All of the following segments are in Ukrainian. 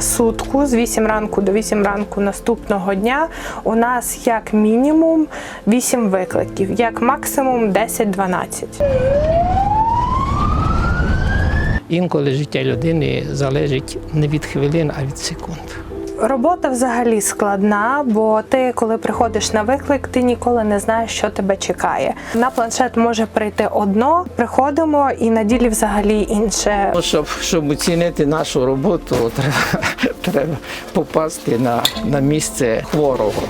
сутку з 8 ранку до 8 ранку наступного дня у нас як мінімум 8 викликів, як максимум 10-12. Інколи життя людини залежить не від хвилин, а від секунд. Робота взагалі складна, бо ти, коли приходиш на виклик, ти ніколи не знаєш, що тебе чекає. На планшет може прийти одно, приходимо і на ділі взагалі інше. Ну, Щоб, щоб оцінити нашу роботу, треба, треба попасти на, на місце хворого,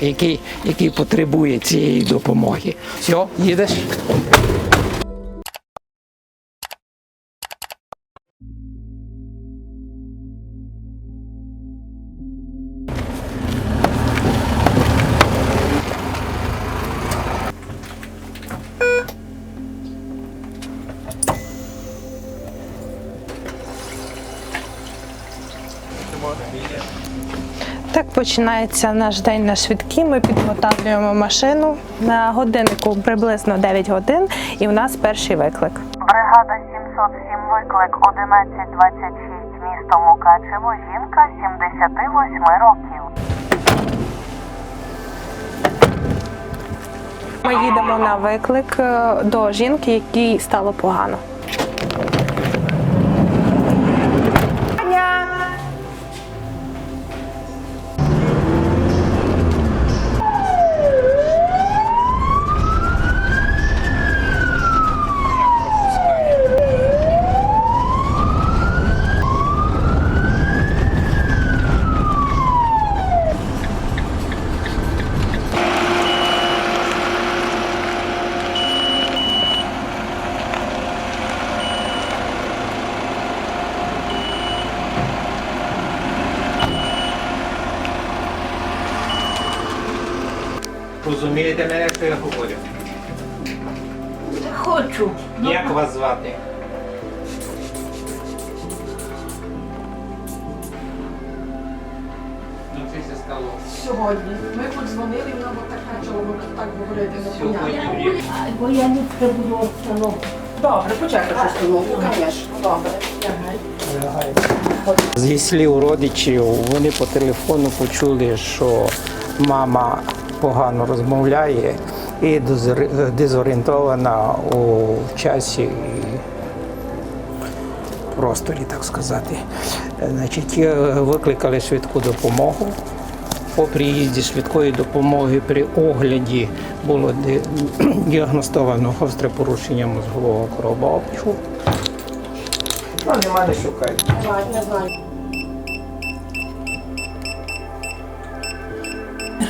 який, який потребує цієї допомоги. Все, їдеш? Починається наш день на швидкі. Ми підготовлюємо машину на годиннику приблизно 9 годин, і в нас перший виклик. Бригада 707 виклик 1126 місто Мукачево. Жінка 78 років. Ми їдемо на виклик е, до жінки, якій стало погано. Розумієте мене, що я говорю? Хочу. Як вас звати? Сьогодні. Ми подзвонили, вона бо так почала так говорити непонятно. Сьогодні. Бо я не буду обстановку. Добре, почекай щось тому. Ну, звісно, добре. Зі слів родичів, вони по телефону почули, що мама погано розмовляє і дезорієнтована у часі і просторі, так сказати. Значить, е, викликали швидку допомогу. По приїзді швидкої допомоги при огляді було діагностовано гостре порушення мозгового кровообігу. Ну, нема не шукайте.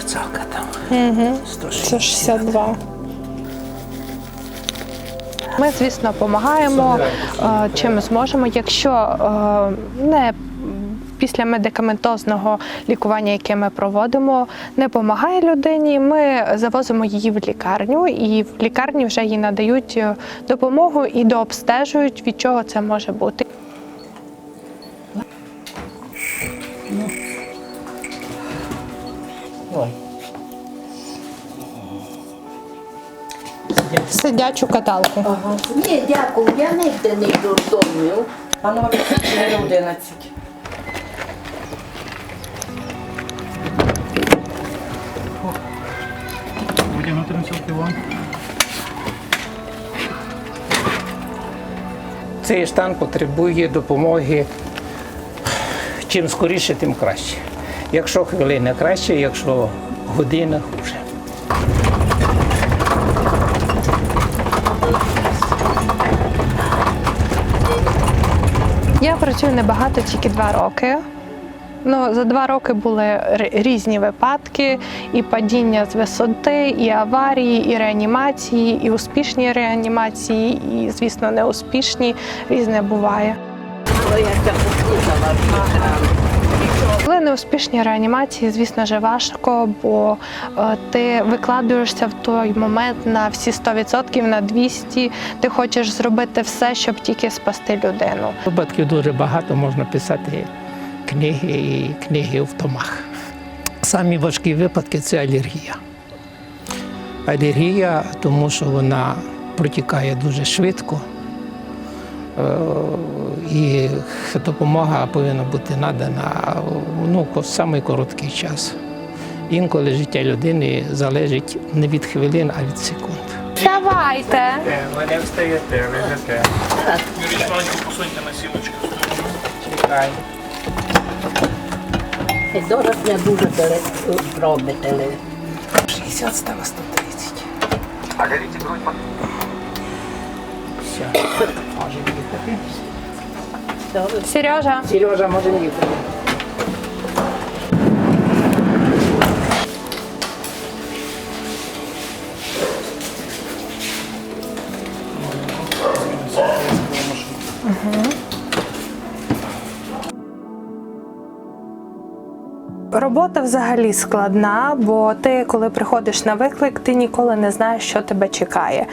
Мерцалка там. Угу. 162. Ми, звісно, допомагаємо е, чим зможемо. Якщо е, не після медикаментозного лікування, яке ми проводимо, не допомагає людині, ми завозимо її в лікарню, і в лікарні вже їй надають е, допомогу і дообстежують, від чого це може бути. Сидячу каталку. Ага. Ні, дякую, я не йде не додому. Панове 11. Витягнути носилки вон. Цей стан потребує допомоги. Чим скоріше, тим краще. Якщо хвилина краще, якщо година хуже. Я працюю небагато, тільки два роки. Ну, за два роки були різні випадки, і падіння з висоти, і аварії, і реанімації, і успішні реанімації, і, звісно, неуспішні. Різне буває. Коли неуспішні реанімації, звісно ж, важко, бо е, ти викладуєшся в той момент на всі 100%, на 200%. Ти хочеш зробити все, щоб тільки спасти людину. Випадків дуже багато можна писати книги і книги в томах. Самі важкі випадки це алергія. Алергія, тому що вона протікає дуже швидко. І допомога повинна бути надана ну, в самий короткий час. Інколи життя людини залежить не від хвилин, а від секунд. Давайте. Ви не встаєте, лежите. Юрій, маленько посуньте на сілочку. Чекай. І зараз не дуже теле- робите. ли. 60 стало 130. А глядите грудь. Все. Може їхати. Сережа. Сережа, може їхати. Робота взагалі складна, бо ти, коли приходиш на виклик, ти ніколи не знаєш, що тебе чекає.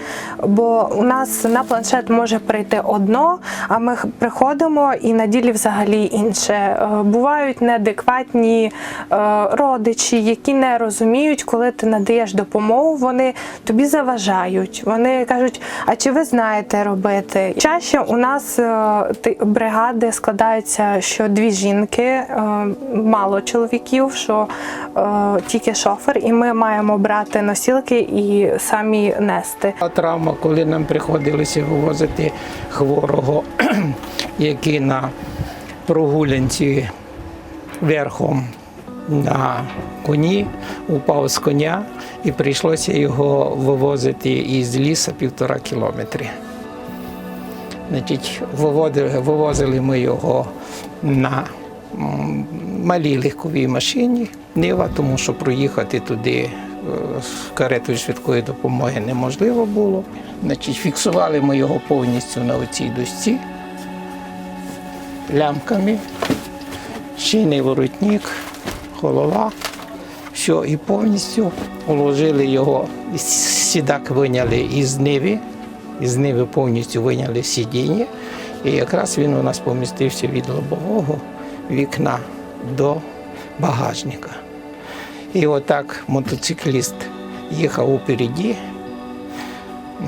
Бо у нас на планшет може прийти одно, а ми приходимо і на ділі взагалі інше. Е, Бувають неадекватні е, родичі, які не розуміють, коли ти надаєш допомогу, вони тобі заважають. Вони кажуть, а чи ви знаєте робити? Чаще у нас е, бригади складаються, що дві жінки, мало чоловіків, що е, тільки шофер, і ми маємо брати носілки і самі нести. Травма, коли нам приходилося вивозити хворого, який на прогулянці верхом на коні упав з коня, і прийшлося його вивозити із лісу півтора кілометри. Значить, вивозили ми його на малій легковій машині Нива, тому що проїхати туди е, з каретою швидкої допомоги неможливо було. Значить, фіксували ми його повністю на оцій досці лямками, шийний воротник, голова. Все, і повністю уложили його, сідак виняли із ниви, із ниви повністю виняли сидіння. І якраз він у нас помістився від лобового вікна до багажника. І отак мотоцикліст їхав упереді,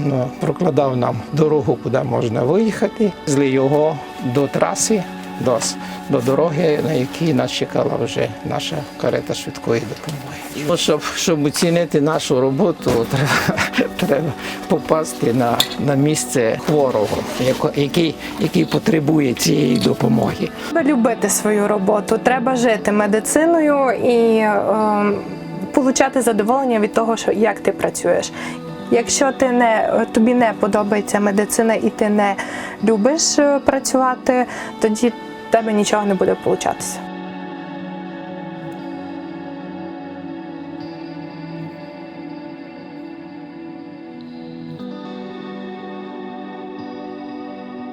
ну, прокладав нам дорогу, куди можна виїхати. Зли його до траси, до, с- до дороги, на якій нас чекала вже наша карета швидкої допомоги. Ну, Щоб, щоб оцінити нашу роботу, треба, треба попасти на, на місце хворого, який, який потребує цієї допомоги. Треба любити свою роботу, треба жити медициною і е, получати задоволення від того, що як ти працюєш. Якщо ти не тобі не подобається медицина і ти не любиш е, працювати, тоді тебе нічого не буде получатися.